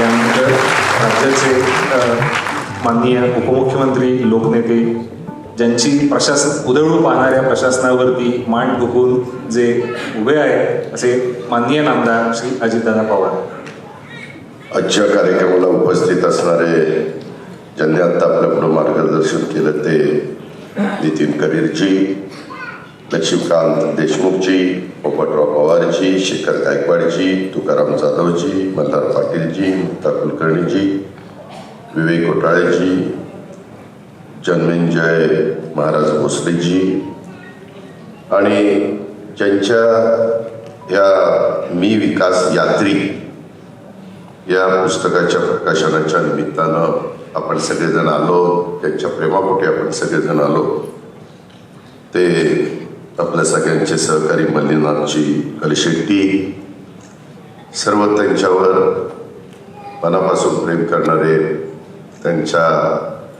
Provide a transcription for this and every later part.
यानंतर राज्याचे माननीय उपमुख्यमंत्री लोकनेते ज्यांची प्रशासन उधळू पाहणाऱ्या प्रशासनावरती मान ठोकून जे उभे आहेत असे माननीय नामदार श्री अजितदादा पवार. आजच्या कार्यक्रमाला उपस्थित असणारे ज्यांनी आता आपल्या मार्गदर्शन केलं ते नितीन कबीरजी लक्ष्मीकांत देशमुखजी पोपटराव पवारजी शेखर गायकवाडजी तुकाराम जाधवजी मल्हार पाटीलजी मुक्ता कुलकर्णीजी विवेक घोटाळेजी जन्मेंजय महाराज भोसलेजी आणि ज्यांच्या या मी विकास यात्री या पुस्तकाच्या प्रकाशनाच्या निमित्तानं आपण सगळेजण आलो त्यांच्या प्रेमापोटी आपण सगळेजण आलो ते आपल्या सगळ्यांचे सहकारी मल्लीनाथजी कलशेट्टी सर्व त्यांच्यावर मनापासून प्रेम करणारे त्यांच्या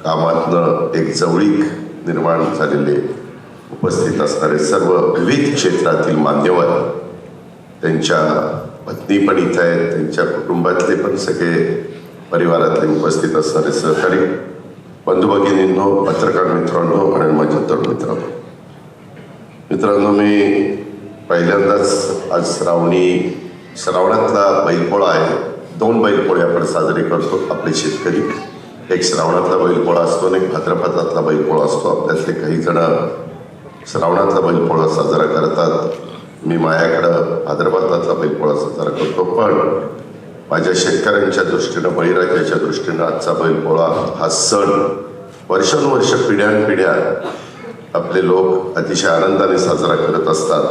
कामातनं एक जवळीक निर्माण झालेले उपस्थित असणारे सर्व विविध क्षेत्रातील मान्यवर त्यांच्या पत्नी पण इथं आहेत त्यांच्या कुटुंबातले पण सगळे परिवारातले उपस्थित असणारे सहकारी बंधू भगिनींनो पत्रकार मित्रांनो आणि माझ्या तरुण मित्रांनो. मित्रांनो मी पहिल्यांदाच आज श्रावणी श्रावणातला बैलपोळा आहे. दोन बैलपोळे आपण साजरे करतो आपले शेतकरी. एक श्रावणातला बैलपोळा असतो आणि एक भाद्रपदातला बैलपोळा असतो. आपल्यातले काही जण श्रावणातला बैलपोळा साजरा करतात. मी माझ्याकडं भाद्रपदातला बैलपोळा साजरा करतो. पण माझ्या शेतकऱ्यांच्या दृष्टीनं बळीराजाच्या दृष्टीनं आजचा बैलपोळा हा सण वर्षानुवर्ष पिढ्यानपिढ्या आपले लोक अतिशय आनंदाने साजरा करत असतात.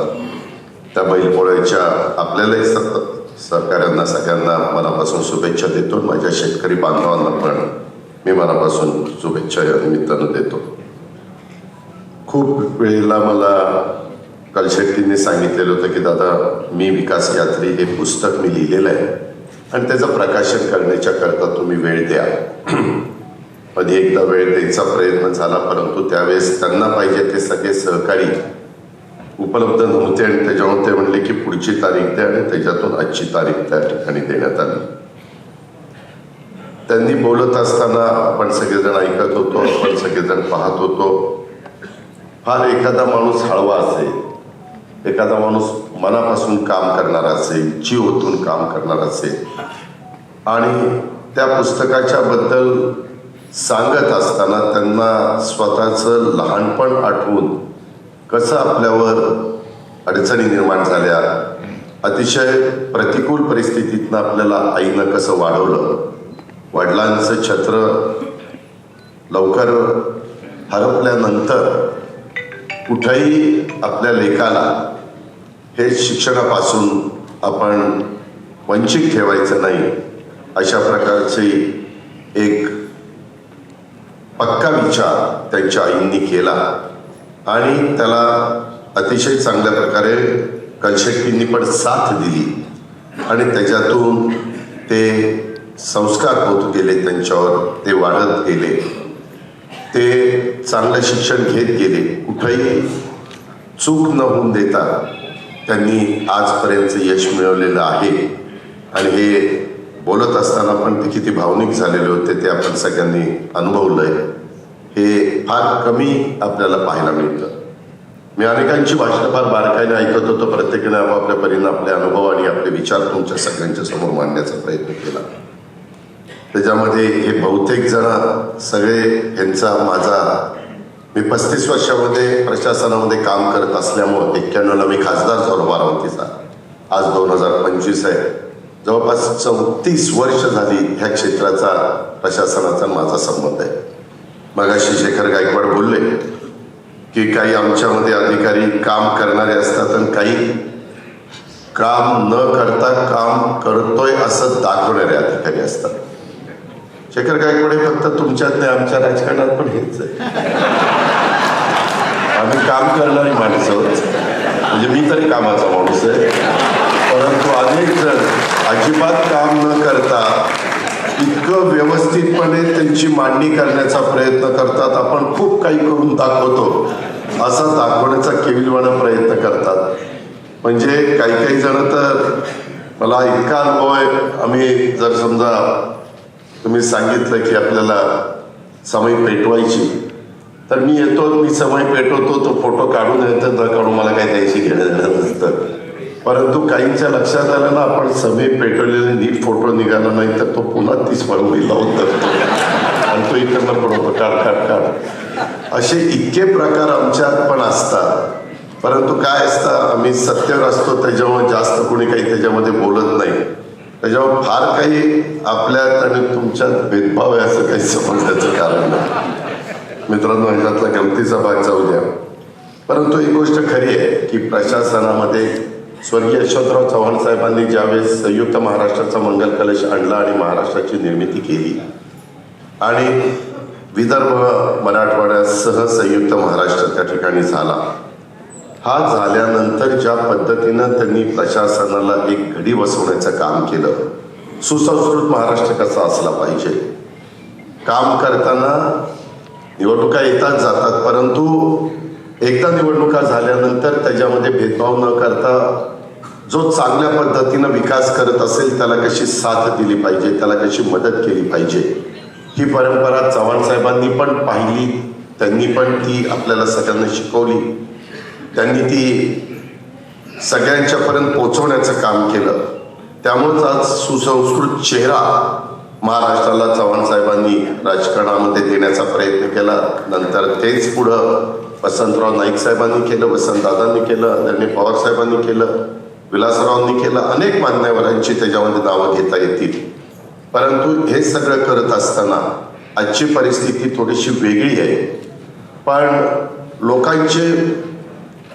त्या बैलपोळ्याच्या आपल्यालाही सतत सहकाऱ्यांना सगळ्यांना मनापासून शुभेच्छा देतो माझ्या शेतकरी बांधवांना पण मी मनापासून शुभेच्छा या निमित्तानं देतो. खूप वेळेला मला कलशेट्टींनी सांगितलेलं होतं की दादा मी विकास यात्री हे पुस्तक मी लिहिलेलं आहे आणि त्याचं प्रकाशन करण्याच्या करता तुम्ही वेळ द्या. मध्ये एकदा वेळ द्यायचा प्रयत्न झाला परंतु त्यावेळेस त्यांना पाहिजे ते सगळे सहकारी उपलब्ध नव्हते आणि त्याच्यामुळे ते म्हणले की पुढची तारीख द्या आणि त्याच्यातून आजची तारीख त्या ठिकाणी देण्यात आली. त्यांनी बोलत असताना आपण सगळेजण ऐकत होतो आपण सगळेजण पाहत होतो. फार एखादा माणूस हळवा असेल एखादा माणूस मनापासून काम करणार असेल जीव ओतून काम करणार असेल आणि त्या पुस्तकाच्या बद्दल सांगत असताना त्यांना स्वतःचं लहानपण आठवून कसं आपल्यावर अडचणी निर्माण झाल्या अतिशय प्रतिकूल परिस्थितीतनं आपल्याला आईनं कसं वाढवलं? वडिलांचं छत्र लवकर हरपल्यानंतर कुठंही आपल्या लेखाला हे शिक्षणापासून आपण वंचित ठेवायचं नाही अशा प्रकारची एक पक्का विचार त्यांच्या आईंनी केला. आणि त्याला अतिशय चांगल्या प्रकारे कलशेट्टींनी पण साथ दिली. आणि त्याच्यातून ते संस्कार होत गेले त्यांच्यावर ते वाढत गेले. ते चांगलं शिक्षण घेत गेले. कुठंही चूक न होऊन देता त्यांनी आजपर्यंत यश मिळवलेलं आहे. आणि हे बोलत असताना पण ते किती भावनिक झालेले होते ते आपण सगळ्यांनी अनुभवलंय. हे फार कमी आपल्याला पाहायला मिळतं. मी अनेकांची भाषणं फार बारकाईने ऐकत होतो. प्रत्येकाने आपापल्या परीनं आपले अनुभव आणि आपले विचार तुमच्या सगळ्यांच्या समोर मांडण्याचा प्रयत्न केला. त्याच्यामध्ये हे बहुतेक जण सगळे ह्यांचा माझा मी पस्तीस वर्षामध्ये प्रशासनामध्ये काम करत असल्यामुळं एक्क्याण्णवला मी खासदार झालो बारामतीचा. आज दोन हजार पंचवीस आहे. जवळपास चौतीस वर्ष झाली ह्या क्षेत्राचा प्रशासनाचा माझा संबंध आहे. मगाशी शेखर गायकवाड बोलले की काही आमच्यामध्ये अधिकारी काम करणारे असतात आणि काही काम न करता काम करतोय असं दाखवणारे अधिकारी असतात. शेखर गायकवाड हे फक्त तुमच्यात नाही आमच्या राजकारणात पण हेच आहे. आम्ही काम करणारी माणसं म्हणजे मी तरी कामाचा माणूस आहे. अनेक जण अजिबात काम न करता इतकं व्यवस्थितपणे त्यांची मांडणी करण्याचा प्रयत्न करतात आपण खूप काही करून दाखवतो असा दाखवण्याचा केविलवाणा प्रयत्न करतात. म्हणजे काही काही जण तर मला इतका अनुभव आहे आम्ही जर समजा तुम्ही सांगितलं की आपल्याला समय पेटवायची तर मी येतो मी समय पेटवतो तो फोटो काढून येतो न काढून मला काही द्यायची घेणं देणं नसतं. परंतु काहींच्या लक्षात आलं ना आपण सभे पेटवलेले नीट फोटो निघाला नाही तर तो पुन्हा तीच पळवडी लावून धरतो आणि तो इकडनं पडवतो काढ काढ काढ. असे इतके प्रकार आमच्यात पण असतात. परंतु काय असतं आम्ही सत्यावर असतो त्याच्यामुळे जास्त कोणी काही त्याच्यामध्ये बोलत नाही. त्याच्यामुळे फार काही आपल्यात आणि तुमच्यात भेदभाव आहे असं काही समजण्याचं कारण नाही. मित्रांनो ह्याच्यातला गमतीचा भाग जाऊ द्या. परंतु एक गोष्ट खरी आहे की प्रशासनामध्ये स्वर्गीय यशवंतराव चव्हाण साहेबांनी ज्यावेळेस संयुक्त महाराष्ट्राचा मंगल कलश आणला आणि महाराष्ट्राची निर्मिती केली आणि विदर्भ मराठवाड्यासह संयुक्त महाराष्ट्र त्या ठिकाणी झाला हा झाल्यानंतर ज्या पद्धतीनं त्यांनी प्रशासनाला एक घडी बसवण्याचं काम केलं सुसंस्कृत महाराष्ट्र कसा असला पाहिजे? काम करताना निवडणुका येतात जातात परंतु एकदा निवडणुका झाल्यानंतर त्याच्यामध्ये भेदभाव न करता जो चांगल्या पद्धतीनं विकास करत असेल त्याला कशी साथ दिली पाहिजे त्याला कशी मदत केली पाहिजे ही परंपरा चव्हाण साहेबांनी पण पाहिली त्यांनी पण ती आपल्याला सगळ्यांना शिकवली. त्यांनी ती सगळ्यांच्यापर्यंत पोचवण्याचं काम केलं. त्यामुळेच आज सुसंस्कृत चेहरा महाराष्ट्राला चव्हाण साहेबांनी राजकारणामध्ये देण्याचा प्रयत्न केला. नंतर तेच पुढं वसंतराव नाईक साहेबांनी केलं वसंतदादांनी केलं आदरणीय पवार साहेबांनी केलं विलासरावांनी केलं अनेक मान्यवरांची त्याच्यामध्ये नावं घेता येतील. परंतु हे सगळं करत असताना आजची परिस्थिती थोडीशी वेगळी आहे. पण लोकांचे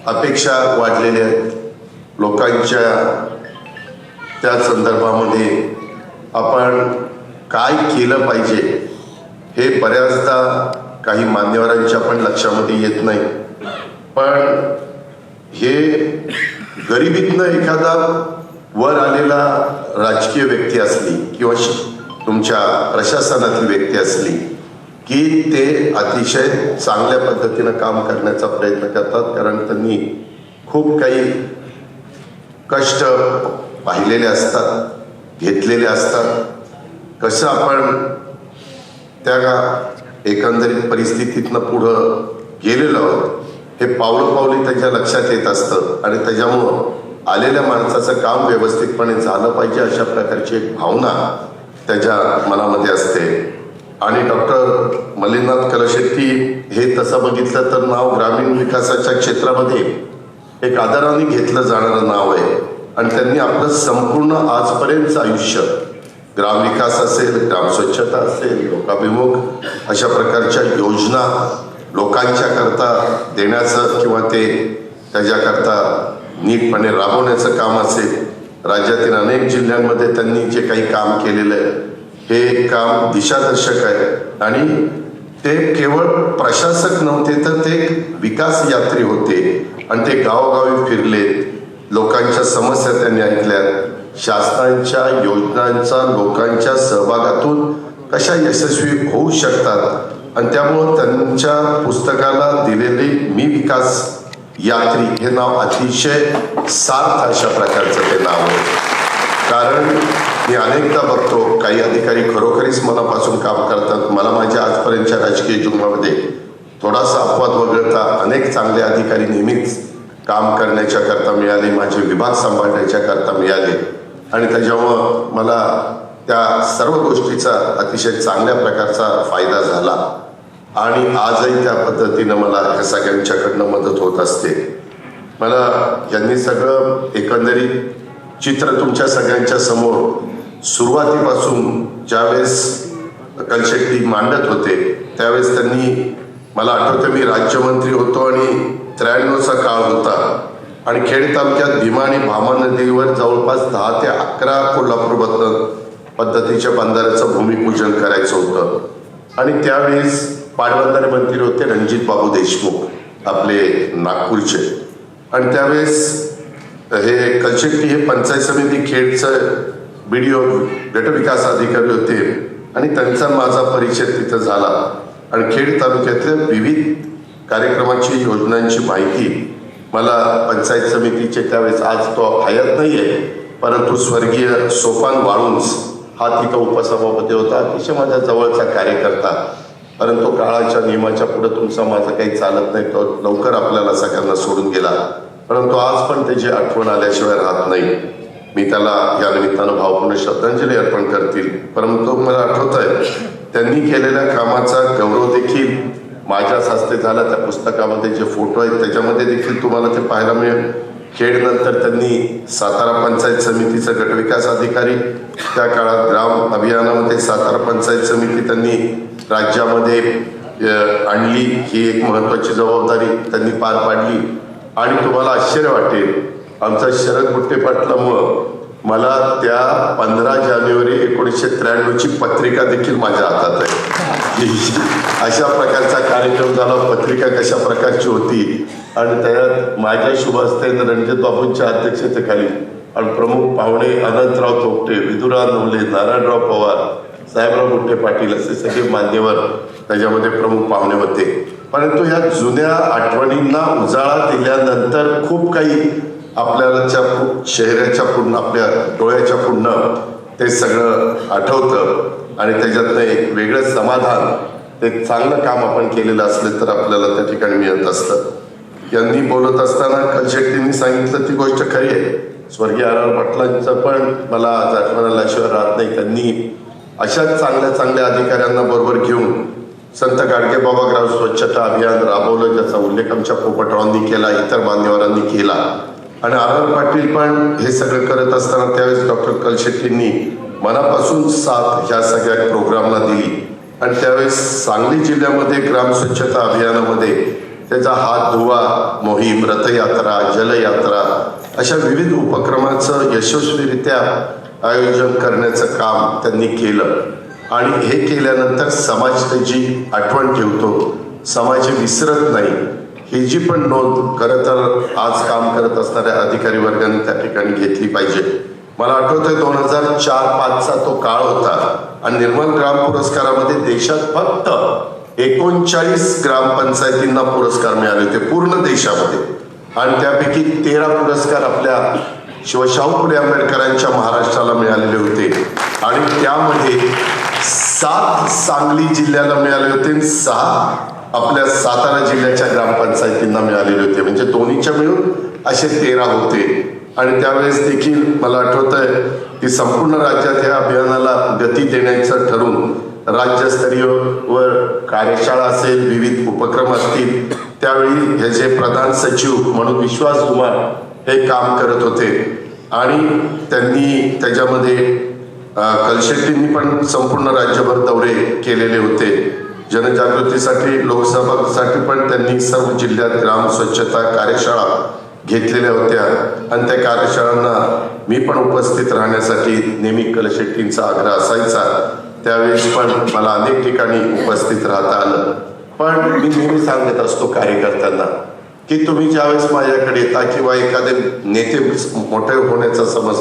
अपेक्षा वाढलेल्या आहेत लोकांच्या त्या संदर्भामध्ये आपण काय केलं पाहिजे हे बऱ्याचदा काही मान्यवरांच्या पण लक्षामध्ये येत नाही. पण हे गरिबीतनं एखादा वर आलेला राजकीय व्यक्ती असली किंवा श- तुमच्या प्रशासनातील व्यक्ती असली की ते अतिशय चांगल्या पद्धतीनं काम करण्याचा प्रयत्न करतात. कारण त्यांनी खूप काही कष्ट पाहिलेले असतात घेतलेले असतात. कसं आपण त्या एकंदरीत परिस्थितीतनं पुढं गेलेलो आहोत. हे पावलं पावली त्याच्या लक्षात येत असतं आणि त्याच्यामुळं आलेल्या माणसाचं काम व्यवस्थितपणे झालं पाहिजे अशा प्रकारची एक भावना त्याच्या मनामध्ये असते. आणि डॉक्टर मल्लिनाथ कलशेट्टी हे तसं बघितलं तर नाव ग्रामीण विकासाच्या क्षेत्रामध्ये एक आदराने घेतलं जाणारं नाव आहे. आणि त्यांनी आपलं संपूर्ण आजपर्यंतचं आयुष्य ग्रामविकास असेल ग्राम स्वच्छता असेल लोकाभिमुख अशा प्रकारच्या योजना लोकांच्या करता देण्याचं किंवा ते त्याच्याकरता नीटपणे राबवण्याचं काम असेल राज्यातील अनेक जिल्ह्यांमध्ये त्यांनी जे काही काम केलेलं आहे हे काम दिशादर्शक आहे. आणि ते केवळ प्रशासक नव्हते तर ते विकास यात्री होते. आणि ते गावोगावी फिरले लोकांच्या समस्या त्यांनी ऐकल्यात. शासनांच्या योजनांचा लोकांच्या सहभागातून कशा यशस्वी होऊ शकतात? आणि त्यामुळं त्यांच्या पुस्तकाला दिलेली मी विकास यात्री हे नाव अतिशय सार्थ अशा प्रकारचं ते नाव आहे. कारण मी अनेकदा बघतो काही अधिकारी खरोखरीच मनापासून काम करतात. मला माझ्या आजपर्यंतच्या राजकीय जीवनामध्ये थोडासा अपवाद वगळता अनेक चांगले अधिकारी नेहमीच काम करण्याच्या करता मिळाले माझे विभाग सांभाळण्याच्या करता मिळाले. आणि त्याच्यामुळं मला त्या सर्व गोष्टीचा अतिशय चांगल्या प्रकारचा फायदा झाला आणि आजही त्या पद्धतीनं मला ह्या सगळ्यांच्याकडनं मदत होत असते. मला यांनी सगळं एकंदरीत चित्र तुमच्या सगळ्यांच्या समोर सुरुवातीपासून ज्यावेळेस कलशेट्टी मांडत होते त्यावेळेस त्यांनी मला आठवतं मी राज्यमंत्री होतो आणि त्र्याण्णवचा काळ होता. आणि खेड तालुक्यात भीमा आणि भामा नदीवर जवळपास दहा ते अकरा कोल्हापूर पद्धतीच्या बंधाऱ्याचं भूमिपूजन करायचं होतं. आणि त्यावेळेस पाटबंधारे मंत्री होते रणजित बाबू देशमुख आपले नागपूरचे. आणि त्यावेळेस हे कलशेट्टी हे पंचायत समिती खेडचं बी डी ओ गटविकास अधिकारी होते. आणि त्यांचा माझा परिचय तिथं झाला. आणि खेड तालुक्यातल्या विविध कार्यक्रमाची योजनांची माहिती मला पंचायत समितीचे त्यावेळेस आज तो हयात नाही आहे परंतु स्वर्गीय सोपान वाळुंज हा तिथं उपसभापती होता अतिशय माझ्या जवळचा कार्यकर्ता. परंतु काळाच्या नियमाच्या पुढे तुमचा माझं काही चालत नाही तो लवकर आपल्याला सगळ्यांना सोडून गेला. परंतु आज पण त्याची आठवण आल्याशिवाय राहत नाही. मी त्याला या निमित्तानं भावपूर्ण श्रद्धांजली अर्पण करतील. परंतु मला आठवत आहे त्यांनी केलेल्या कामाचा गौरव देखील माझ्याच हस्ते झाला त्या पुस्तकामध्ये जे फोटो आहेत त्याच्यामध्ये देखील तुम्हाला ते पाहायला मिळेल. खेड नंतर त्यांनी सातारा पंचायत समितीचं गटविकास अधिकारी त्या काळात ग्राम अभियानामध्ये सातारा पंचायत समिती त्यांनी राज्यामध्ये आणली. ही एक महत्वाची जबाबदारी त्यांनी पार पाडली. आणि तुम्हाला आश्चर्य वाटेल आमचा शरद गुट्टे पाटलामुळं मला त्या पंधरा जानेवारी एकोणीसशे त्र्याण्णवची पत्रिका देखील माझ्या हातात आहे. अशा प्रकारचा कार्यक्रम झाला पत्रिका कशा प्रकारची होती आणि त्यात माझ्या शुभ हस्ते रणजित बाबूंच्या अध्यक्षतेखाली आणि प्रमुख पाहुणे अनंतराव तोपटे विदुराव नवले नारायणराव पवार साहेबराव मोठे पाटील असे सगळे मान्यवर त्याच्यामध्ये प्रमुख पाहुणे होते. परंतु ह्या जुन्या आठवणींना उजाळा दिल्यानंतर खूप काही आपल्याच्या पु- चेहऱ्याच्या पूर्ण आपल्या डोळ्याच्या पुढनं ते सगळं आठवतं आणि त्याच्यातनं एक वेगळं समाधान ते चांगलं काम आपण केलेलं असलं तर आपल्याला त्या ठिकाणी मिळत असतं. यांनी बोलत असताना कलशेट्टींनी सांगितलं ती गोष्ट खरी आहे. स्वर्गीय आर आर पाटलांचं पण मला आठवण आल्याशिवाय राहत नाही. त्यांनी अशाच चांगल्या चांगल्या अधिकाऱ्यांना बरोबर घेऊन संत गाडगेबाबा स्वच्छता अभियान राबवलं ज्याचा उल्लेख आमच्या पोपटरावांनी केला इतर मान्यवरांनी केला. आणि आर आर पाटील पण हे सगळं करत असताना त्यावेळेस डॉक्टर कलशेट्टींनी मनापासून साथ ह्या सगळ्या प्रोग्रामला दिली. आणि त्यावेळेस सांगली जिल्ह्यामध्ये ग्राम स्वच्छता अभियानामध्ये त्याचा हात धुवा मोहीम रथयात्रा जलयात्रा अशा विविध उपक्रमाचं यशस्वीरित्या आयोजन करण्याचं काम त्यांनी केलं. आणि हे केल्यानंतर समाज त्याची आठवण ठेवतो. समाज विसरत नाही. ही जी पण नोंद खरं तर आज काम करत असणाऱ्या अधिकारी वर्गाने त्या ठिकाणी घेतली पाहिजे. मला आठवतंय दोन हजार चार पाचचा तो काळ होता आणि निर्मल ग्राम पुरस्कारामध्ये देशात फक्त एकोणचाळीस ग्रामपंचायतींना पुरस्कार मिळाले होते पूर्ण देशामध्ये. आणि त्यापैकी तेरा पुरस्कार आपल्या शिवशाहू फुले आंबेडकरांच्या महाराष्ट्राला मिळालेले होते. आणि त्यामध्ये सात सांगली जिल्ह्याला मिळाले होते आणि सहा आपल्या सातारा जिल्ह्याच्या ग्रामपंचायतींना मिळालेले होते. म्हणजे दोन्हीच्या मिळून असे तेरा होते. आणि त्यावेळेस देखील मला आठवत आहे की संपूर्ण राज्यात या अभियानाला गती देण्याचं ठरून राज्यस्तरीय वर कार्यशाळा असेल विविध उपक्रम असतील त्यावेळी ह्याचे प्रधान सचिव म्हणून विश्वास कुमार हे काम करत होते. आणि त्यांनी त्याच्यामध्ये कलशेट्टींनी पण संपूर्ण राज्यभर दौरे केलेले होते. जनजागृतीसाठी लोकसभासाठी पण त्यांनी सर्व जिल्ह्यात ग्राम स्वच्छता कार्यशाळा घेतलेल्या होत्या. आणि त्या कार्यशाळांना मी पण उपस्थित राहण्यासाठी नेहमी कलशेट्टींचा आग्रह असायचा. त्यावेळेस पण मला अनेक ठिकाणी उपस्थित राहता आलं. पण मी नेहमी सांगत असतो कार्यकर्त्यांना की तुम्ही ज्यावेळेस माझ्याकडे येता किंवा एखादे नेते मोठे होण्याचा समज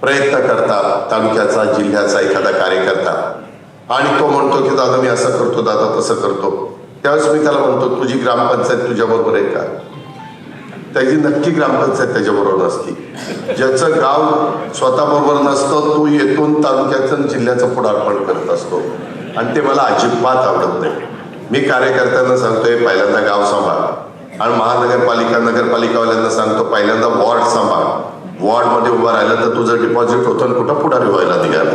प्रयत्न करता तालुक्याचा जिल्ह्याचा एखादा कार्यकर्ता आणि तो म्हणतो की दादा मी असं करतो दादा तसं करतो. त्यावेळेस मी त्याला म्हणतो तुझी ग्रामपंचायत तुझ्या बरोबर आहे का? त्याची नक्की ग्रामपंचायत त्याच्याबरोबर नसती. ज्याचं गाव स्वतःबरोबर नसतं तो येथून तालुक्याचं जिल्ह्याचं पुढारपण करत असतो. आणि ते मला अजिबात आवडत नाही. मी कार्यकर्त्यांना सांगतोय पहिल्यांदा गाव सांभाळ. आणि महानगरपालिका नगरपालिकावाल्यांना सांगतो पहिल्यांदा वॉर्ड सांभाळ. वॉर्डमध्ये उभं राहिलं तर तुझं डिपॉझिट होतं कुठं पुढारी व्हायला निघाला?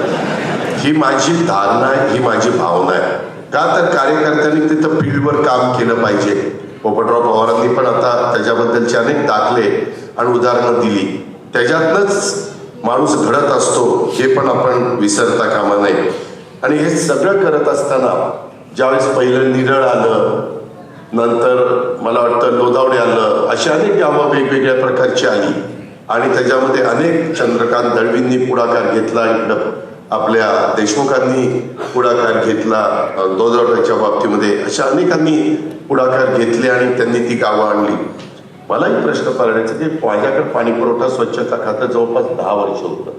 ही माझी धारणा आहे ही माझी भावना आहे. का तर कार्यकर्त्यांनी तिथं फील्डवर काम केलं पाहिजे. पोपटराव पवारांनी पण आता त्याच्याबद्दलचे अनेक दाखले आणि उदाहरणं दिली. त्याच्यातनंच माणूस घडत असतो हे पण आपण विसरता कामा नये. आणि हे सगळं करत असताना ज्यावेळेस पहिलं निरळ आलं नंतर मला वाटतं लोधावडे आलं अशी अनेक गावं वेगवेगळ्या प्रकारची आली. आणि त्याच्यामध्ये अनेक चंद्रकांत दळवींनी पुढाकार घेतला इकडं आपल्या देशमुखांनी पुढाकार घेतला अं, बाबतीमध्ये अशा अनेकांनी पुढाकार घेतले आणि त्यांनी ती गावं आणली. मला एक प्रश्न पाळण्याचा की माझ्याकडे पाणी पुरवठा स्वच्छता खातं जवळपास दहा वर्ष होतं.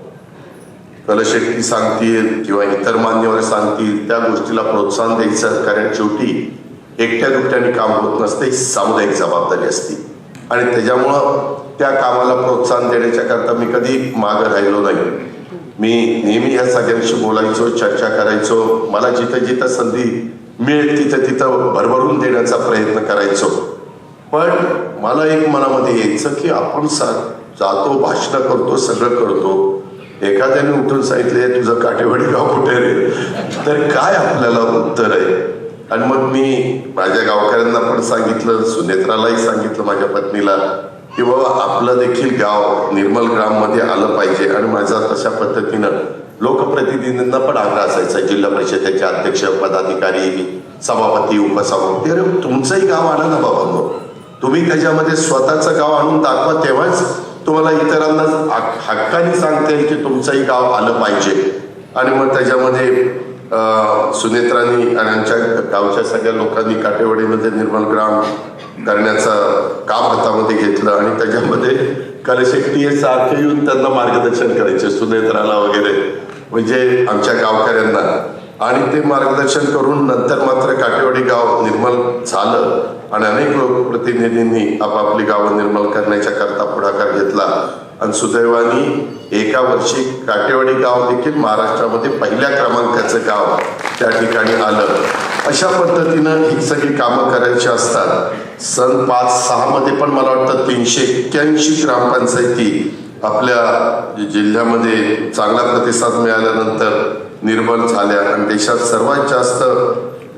कलशेट्टी सांगतील किंवा इतर मान्यवर सांगतील त्या गोष्टीला प्रोत्साहन द्यायचं कारण शेवटी एकट्या दुकट्याने काम होत नसते ही सामुदायिक जबाबदारी असते. आणि त्याच्यामुळं त्या कामाला प्रोत्साहन देण्याच्या करता मी कधी मागं राहिलो नाही. मी नेहमी या सगळ्यांशी बोलायचो चर्चा करायचो. मला जिथं जिथं संधी मिळेल तिथं तिथं भरभरून देण्याचा प्रयत्न करायचो. पण मला एक मनामध्ये यायचं की आपण सा जातो भाषण करतो सगळं करतो. एखाद्याने उठून सांगितले तुझं काटेवाडी गाव कुठे रे? तर काय आपल्याला उत्तर आहे? आणि मग मी माझ्या गावकऱ्यांना पण सांगितलं सुनेत्रालाही सांगितलं माझ्या पत्नीला. की बाबा आपलं देखील गाव निर्मल ग्राममध्ये आलं पाहिजे आणि माझा तशा पद्धतीनं लोकप्रतिनिधींना पण आग्रह असायचा. जिल्हा परिषदेचे अध्यक्ष पदाधिकारी सभापती उपसभापती अरे तुमचंही गाव आणा ना बाबा तुम्ही त्याच्यामध्ये स्वतःचं गाव आणून दाखवा तेव्हाच तुम्हाला इतरांना हक्काने सांगता येईल की तुमचंही गाव आलं पाहिजे. आणि मग त्याच्यामध्ये सुनेत्रांनी आणि आमच्या गावच्या सगळ्या लोकांनी काटेवाडीमध्ये निर्मल ग्राम करण्याचं काम हातामध्ये घेतलं आणि त्याच्यामध्ये कलशक्ती हे सारखे येऊन त्यांना मार्गदर्शन करायचे सुनेत्राला वगैरे म्हणजे आमच्या गावकऱ्यांना. आणि ते मार्गदर्शन करून नंतर मात्र काटेवाडी गाव निर्मल झालं आणि अनेक लोकप्रतिनिधींनी आपापली गावं निर्मल करण्याच्या करता पुढाकार घेतला. आणि सुदैवानी एका वर्षी काटेवाडी गाव देखील महाराष्ट्रामध्ये पहिल्या क्रमांकाचं गाव त्या ठिकाणी आलं. अशा पद्धतीनं ही सगळी कामं करायची असतात. सन पाच सहामध्ये पण मला वाटतं तीनशे एक्क्याऐंशी ग्रामपंचायती आपल्या जिल्ह्यामध्ये चांगला प्रतिसाद मिळाल्यानंतर निर्बल झाल्या. आणि देशात सर्वात जास्त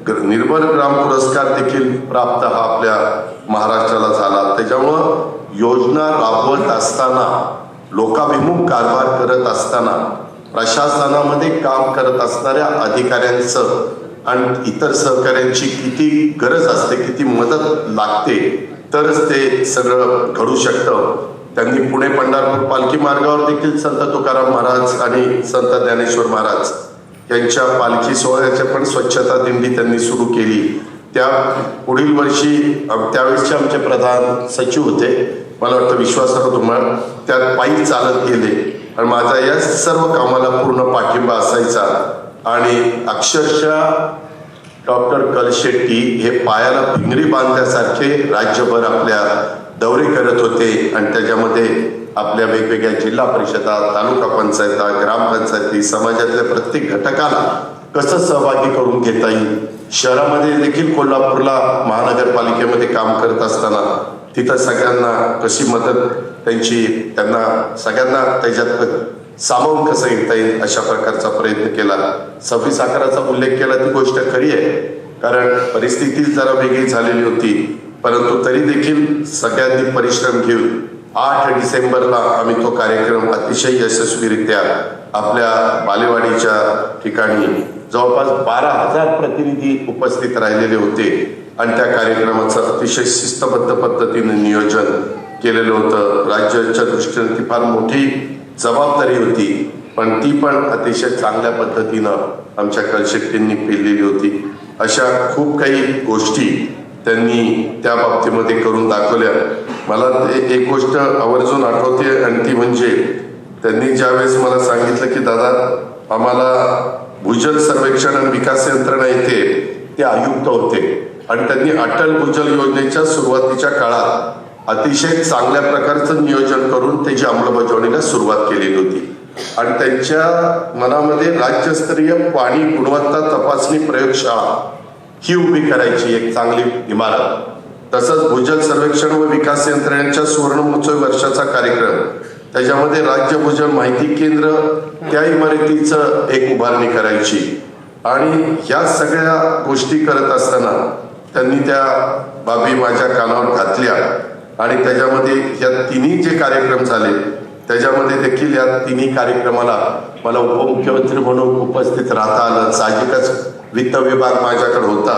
निर्बल ग्राम पुरस्कार देखील प्राप्त हा आपल्या महाराष्ट्राला झाला. त्याच्यामुळं योजना राबवत असताना लोकाभिमुख कारभार करत असताना प्रशासनामध्ये काम करत असणाऱ्या अधिकाऱ्यांचं आणि इतर सहकाऱ्यांची किती गरज असते किती मदत लागते तरच ते सगळं घडू शकतं. त्यांनी पुणे पंढरपूर पालखी मार्गावर देखील संत तुकाराम महाराज आणि संत ज्ञानेश्वर महाराज यांच्या पालखी सोहळ्याच्या पण स्वच्छता दिंडी त्यांनी सुरू केली. त्या पुढील वर्षी त्यावेळेसचे आमचे प्रधान सचिव होते. मला वाटतं विश्वासार्ह धुमाळ त्यात पायी चालत गेले. आणि माझा या सर्व कामाला पूर्ण पाठिंबा असायचा. आणि अक्षरशः डॉक्टर कलशेट्टी हे पायाला भिंगरी बांधल्यासारखे राज्यभर आपल्या दौरे करत होते. आणि त्याच्यामध्ये आपल्या वेगवेगळ्या जिल्हा परिषदा तालुका पंचायता ग्रामपंचायती समाजातल्या प्रत्येक घटकाला कसं सहभागी करून घेता येईल? शहरामध्ये देखील कोल्हापूरला महानगरपालिकेमध्ये काम करत असताना तिथं सगळ्यांना कशी मदत त्यांची त्यांना सगळ्यांना त्याच्यात सामावून कसं येता येईल अशा प्रकारचा प्रयत्न केला. सव्वीस अकराचा उल्लेख केला ती गोष्ट खरी आहे. कारण परिस्थिती जरा वेगळी झालेली होती. परंतु तरी देखील सगळ्यांनी परिश्रम घेऊन आठ डिसेंबरला आम्ही तो कार्यक्रम अतिशय यशस्वीरित्या आपल्या बालेवाडीच्या ठिकाणी जवळपास बारा हजार प्रतिनिधी उपस्थित राहिलेले होते. आणि त्या कार्यक्रमाचं अतिशय शिस्तबद्ध पद्धतीने नियोजन केलेलं होतं. राज्याच्या दृष्टीने ती फार मोठी जबाबदारी होती पण ती पण अतिशय चांगल्या पद्धतीनं आमच्या कलशेट्टींनी पेललेली होती. अशा खूप काही गोष्टी त्यांनी त्या बाबतीमध्ये करून दाखवल्या. मला ते एक गोष्ट आवर्जून आठवते आणि ती म्हणजे त्यांनी ज्यावेळेस मला सांगितलं की दादा आम्हाला भूजल सर्वेक्षण आणि विकास यंत्रणा येते ते आयुक्त होते. आणि त्यांनी अटल भूजल योजनेच्या सुरुवातीच्या काळात अतिशय चांगल्या प्रकारचं नियोजन करून त्याची अंमलबजावणीला सुरुवात केलेली होती. आणि त्यांच्या मनामध्ये राज्यस्तरीय पाणी गुणवत्ता तपासणी प्रयोगशाळा ही उभी करायची एक चांगली इमारत. तसंच भूजल सर्वेक्षण व विकास यंत्रणेच्या सुवर्ण महोत्सव वर्षाचा कार्यक्रम. त्याच्यामध्ये राज्य भूजल माहिती केंद्र त्या इमारतीचं एक उभारणी करायची. आणि ह्या सगळ्या गोष्टी करत असताना त्यांनी त्या बाबी माझ्या कानावर घातल्या आणि त्याच्यामध्ये या तिन्ही जे कार्यक्रम झाले त्याच्यामध्ये देखील या तिन्ही कार्यक्रमाला मला उपमुख्यमंत्री म्हणून उपस्थित राहता आलं. साहजिकच वित्त विभाग माझ्याकडे होता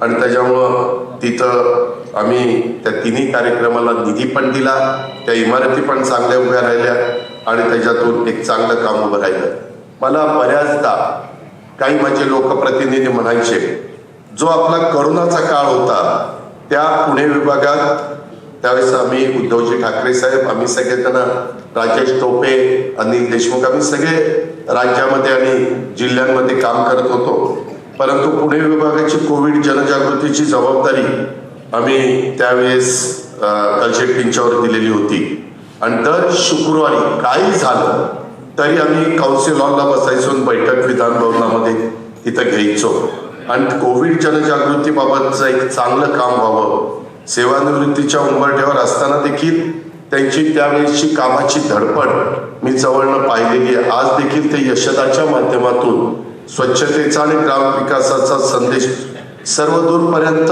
आणि त्याच्यामुळं तिथं आम्ही त्या तिन्ही कार्यक्रमाला निधी पण दिला त्या इमारती पण चांगल्या उभ्या राहिल्या आणि त्याच्यातून एक चांगलं काम उभं राहिलं. मला बऱ्याचदा काही माझे लोकप्रतिनिधी म्हणायचे जो आपला करोनाचा काळ होता त्या पुणे विभागात त्यावेळेस आम्ही उद्धवजी ठाकरे साहेब आम्ही सगळेजण राजेश टोपे अनिल देशमुख आम्ही सगळे राज्यामध्ये आणि जिल्ह्यांमध्ये काम करत होतो. परंतु पुणे विभागाची कोविड जनजागृतीची जबाबदारी आम्ही त्यावेळेस कलशेट्टींच्यावर दिलेली होती. आणि दर शुक्रवारी काही झालं तरी आम्ही काउन्सिल हॉलला बसायचो बैठक विधान भवनामध्ये तिथं घ्यायचो. आणि कोविड जनजागृतीबाबतचं एक चांगलं काम व्हावं. सेवानिवृत्तीच्या उंबरठ्यावर असताना देखील त्यांची त्यावेळेसची कामाची धडपड मी जवळनं पाहिलेली आहे. आज देखील ते यशदाच्या माध्यमातून स्वच्छतेचा आणि ग्राम विकासाचा संदेश सर्व दूरपर्यंत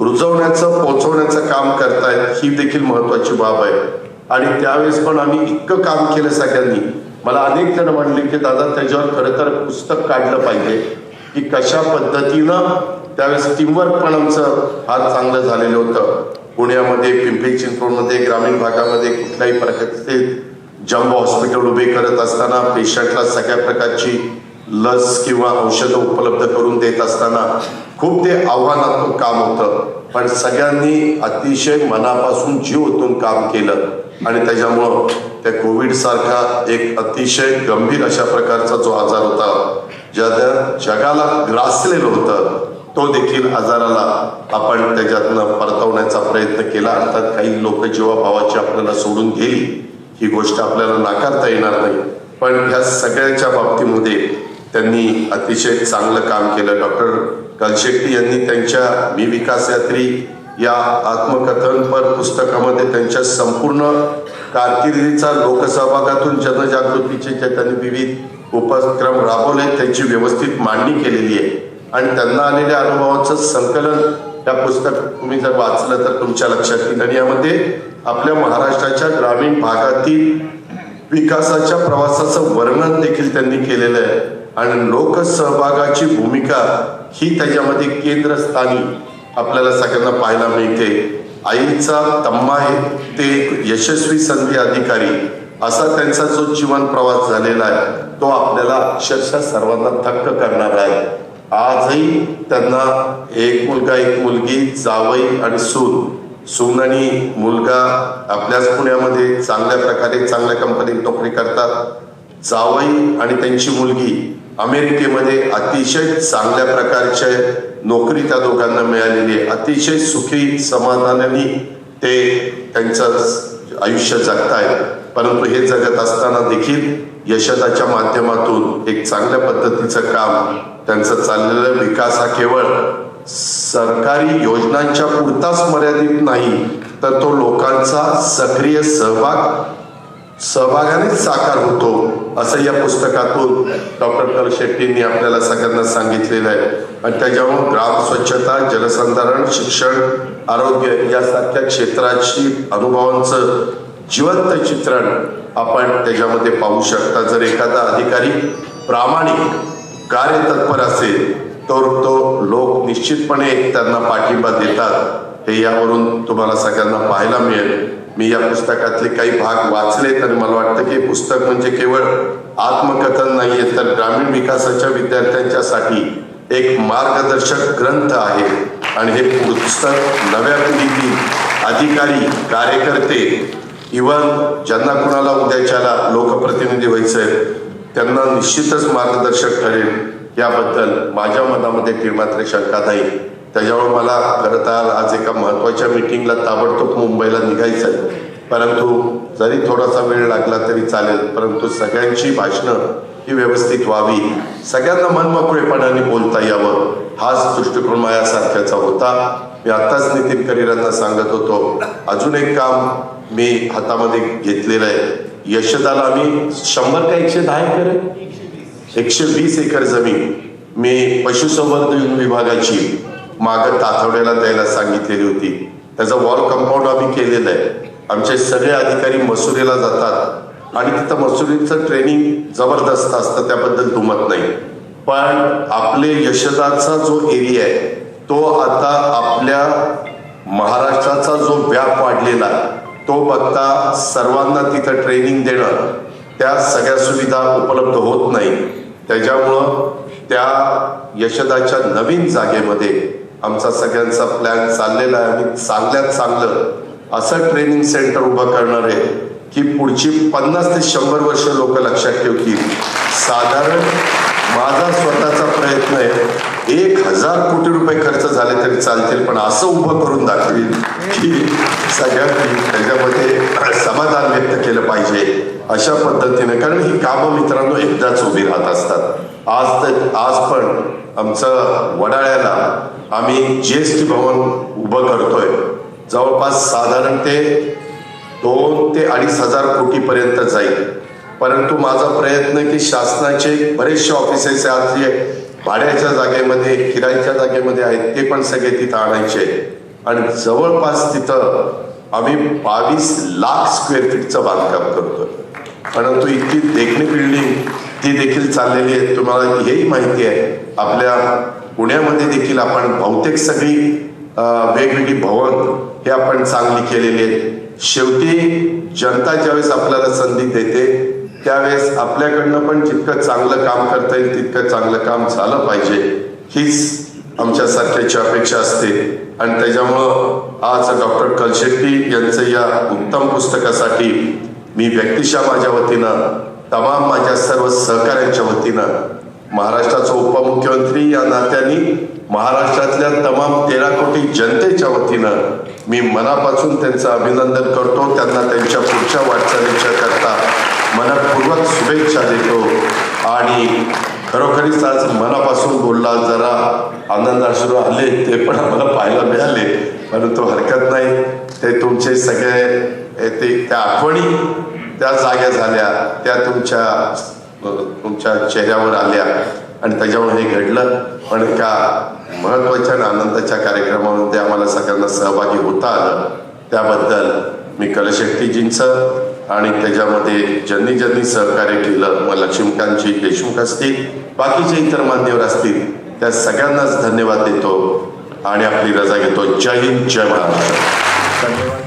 रुजवण्याचं पोहोचवण्याचं काम करतायत ही देखील महत्वाची बाब आहे. आणि त्यावेळेस पण आम्ही इतकं काम केलं सगळ्यांनी. मला अनेक जण म्हणले की दादा त्याच्यावर खरं तर पुस्तक काढलं पाहिजे. की कशा पद्धतीनं त्यावेळेस टीमवर्क पण आमचं फार चांगलं झालेलं होतं. पुण्यामध्ये पिंपरी चिंचवडमध्ये ग्रामीण भागामध्ये कुठल्याही प्रकारचे जम्बो हॉस्पिटल उभे करत असताना पेशंटला सगळ्या प्रकारची लस किंवा औषधं उपलब्ध करून देत असताना खूप ते आव्हानात्मक काम होतं. पण सगळ्यांनी अतिशय मनापासून जीव ओतून काम केलं. आणि त्याच्यामुळं त्या कोविड सारखा एक अतिशय गंभीर अशा प्रकारचा जो आजार होता ज्या जगाला ग्रासलेलं होतं तो देखील आजाराला आपण त्याच्यातनं परतवण्याचा प्रयत्न केला. अर्थात काही लोक जीवाभावाची आपल्याला सोडून गेली ही गोष्ट आपल्याला नाकारता येणार नाही. पण ह्या सगळ्याच्या बाबतीमध्ये त्यांनी अतिशय चांगलं काम केलं. डॉक्टर कलशेट्टी यांनी त्यांच्या मी विकास यात्री या आत्मकथनपर पुस्तकामध्ये त्यांच्या संपूर्ण कारकिर्दीचा लोकसहभागातून जनजागृतीचे जे त्यांनी विविध उपक्रम राबवले त्यांची व्यवस्थित मांडणी केलेली आहे. आणि त्यांना आलेल्या अनुभवाचं संकलन या पुस्तक तुम्ही जर वाचलं तर तुमच्या लक्षात येईल. आणि यामध्ये आपल्या महाराष्ट्राच्या ग्रामीण भागातील विकासाच्या प्रवासाचं वर्णन देखील त्यांनी केलेलं आहे. आणि लोकसहभागाची भूमिका ही त्याच्यामध्ये केंद्रस्थानी आपल्याला सगळ्यांना पाहायला मिळते. आईचा तम्मा आहे ते एक यशस्वी संधी अधिकारी असा त्यांचा जो जीवन प्रवास झालेला आहे तो आपल्याला अक्षरशः सर्वांना थक्क करणार आहे. आजही त्यांना एक मुलगा एक मुलगी जावई आणि सून. सून आणि मुलगा आपल्याच पुण्यामध्ये चांगल्या प्रकारे चांगल्या कंपनीत नोकरी करतात. जावई आणि त्यांची मुलगी अमेरिकेमध्ये अतिशय चांगल्या प्रकारचे नोकरी त्या दोघांना मिळालेली आहे. अतिशय सुखी समाधानाने ते त्यांचं आयुष्य जगतायत. परंतु हे जगत असताना देखील यशदाच्या माध्यमातून एक चांगल्या पद्धतीचं काम त्यांचं चाललेलं विकास हा केवळ सरकारी योजनांच्या पुरताच मर्यादित नाही तर तो लोकांचा सक्रिय सहभाग सहभागाने साकार होतो असं या पुस्तकातून डॉक्टर कल शेट्टींनी आपल्याला सगळ्यांना सांगितलेलं आहे. आणि त्याच्यामुळे ग्राम स्वच्छता जलसंधारण शिक्षण आरोग्य यासारख्या क्षेत्राची अनुभवांचं जिवंत चित्रण आपण त्याच्यामध्ये पाहू शकता. जर एखादा अधिकारी प्रामाणिक कार्यतत्पर असेल तर तो लोक निश्चितपणे त्यांना पाठिंबा देतात. हे यावरून तुम्हाला सगळ्यांना पाहायला मिळेल. मी या पुस्तकातले काही भाग वाचले तर मला वाटतं की पुस्तक म्हणजे केवळ आत्मकथन नाहीये तर ग्रामीण विकासाच्या विद्यार्थ्यांच्यासाठी एक मार्गदर्शक ग्रंथ आहे. आणि हे पुस्तक नव्या पिढीतील अधिकारी कार्यकर्ते इवन ज्यांना कुणाला उद्याच्याला लोकप्रतिनिधी व्हायचंय त्यांना निश्चितच मार्गदर्शक ठरेल. याबद्दल माझ्या मनामध्ये ती मात्र शंका नाही त्याच्यामुळे मला खरं तर आज एका महत्त्वाच्या मिटिंगला ताबडतोब मुंबईला निघायचं आहे परंतु जरी थोडासा वेळ लागला तरी चालेल परंतु सगळ्यांची भाषणं ही व्यवस्थित व्हावी. सगळ्यांना मनमोकळेपणाने बोलता यावं. हाच दृष्टिकोन माझ्यासारख्याचा होता. मी आत्ताच नितीन करीरांना सांगत होतो अजून एक काम मी हातामध्ये घेतलेलं आहे. यशदाला आम्ही शंभर का एकशे दहा एकर एकशे वीस एकर जमीन. मी पशुसंवर्धन विभागाची माग तातवड्याला द्यायला सांगितलेली होती. त्याचं वॉल कंपाऊंड आम्ही केलेलं आहे. आमचे सगळे अधिकारी मसुरीला जातात. आणि तिथं मसुरीचं ट्रेनिंग जबरदस्त असतं त्याबद्दल दुमत नाही. पण आपले यशदाचा जो एरिया आहे तो आता आपल्या महाराष्ट्राचा जो व्याप वाढलेला आहे, तो बघता सर्वांना तिथं ट्रेनिंग देणं त्या सगळ्या सुविधा उपलब्ध होत नाही. त्याच्यामुळं त्या यशदाच्या नवीन जागेमध्ये आमचा सगळ्यांचा प्लॅन चाललेला आहे आणि चांगल्यात चांगलं असं ट्रेनिंग सेंटर उभं करणार आहे की पुढची पन्नास ते शंभर वर्ष लोक लक्षात ठेवतील. साधारण माझा स्वतःचा प्रयत्न आहे एक हजार कोटी रुपये खर्च झाले तरी चालतील पण असं उभं करून दाखवील की सगळ्यांनी त्याच्यामध्ये समाधान व्यक्त केलं पाहिजे अशा पद्धतीने. कारण ही कामं मित्रांनो एकदाच उभी राहत असतात. आज तर आज पण आमचं वडाळ्याला आम्ही जी एस टी भवन उभं करतोय. जवळपास साधारण ते दोन ते अडीच हजार कोटीपर्यंत जाईल. परंतु माझा प्रयत्न की शासनाचे बरेचसे ऑफिसेस आज जे भाड्याच्या जागेमध्ये किरायच्या जागेमध्ये आहेत ते पण सगळे तिथं आणायचे. आणि जवळपास तिथं आम्ही बावीस लाख स्क्वेअर फीटचं बांधकाम करतोय. परंतु इतकी देखणी बिल्डिंग ती देखील चाललेली आहे. तुम्हाला हेही माहिती आहे. आपल्या पुण्यामध्ये देखील आपण बहुतेक सगळी वेगवेगळी भवन हे आपण चांगली केलेली आहेत. शेवटी जनता ज्यावेळेस आपल्याला संधी देते त्यावेळेस आपल्याकडनं पण जितकं चांगलं काम करता येईल तितकं चांगलं काम झालं पाहिजे. हीच आमच्यासारख्याची अपेक्षा असते. आणि त्याच्यामुळं आज डॉक्टर कलशेट्टी यांचं या उत्तम पुस्तकासाठी मी व्यक्तिशः माझ्या वतीनं तमाम माझ्या सर्व सहकाऱ्यांच्या वतीनं महाराष्ट्राचा उपमुख्यमंत्री या नात्याने महाराष्ट्रातल्या तमाम तेरा कोटी जनतेच्या वतीनं मी मनापासून त्यांचं अभिनंदन करतो. त्यांना त्यांच्या पुढच्या वाटचालीच्या करता मनपूर्वक शुभेच्छा देतो. आणि खरोखरीच आज मनापासून बोलला जरा आनंद अश्रू आले ते पण आम्हाला पाहायला मिळाले परंतु हरकत नाही. ते तुमचे सगळे ते त्या आठवणी त्या जाग्या झाल्या त्या तुमच्या तुमच्या चेहऱ्यावर आल्या आणि त्याच्यामुळे हे घडलं. पण एका महत्त्वाच्या आणि आनंदाच्या कार्यक्रमामध्ये आम्हाला सगळ्यांना सहभागी होता आलं. त्याबद्दल मी कलशेट्टीजींचं आणि त्याच्यामध्ये ज्यांनी ज्यांनी सहकार्य केलं मग लक्ष्मीकांतजी देशमुख असतील बाकीचे इतर मान्यवर असतील त्या सगळ्यांनाच धन्यवाद देतो आणि आपली रजा घेतो. जय हिंद जय महाराष्ट्र. धन्यवाद.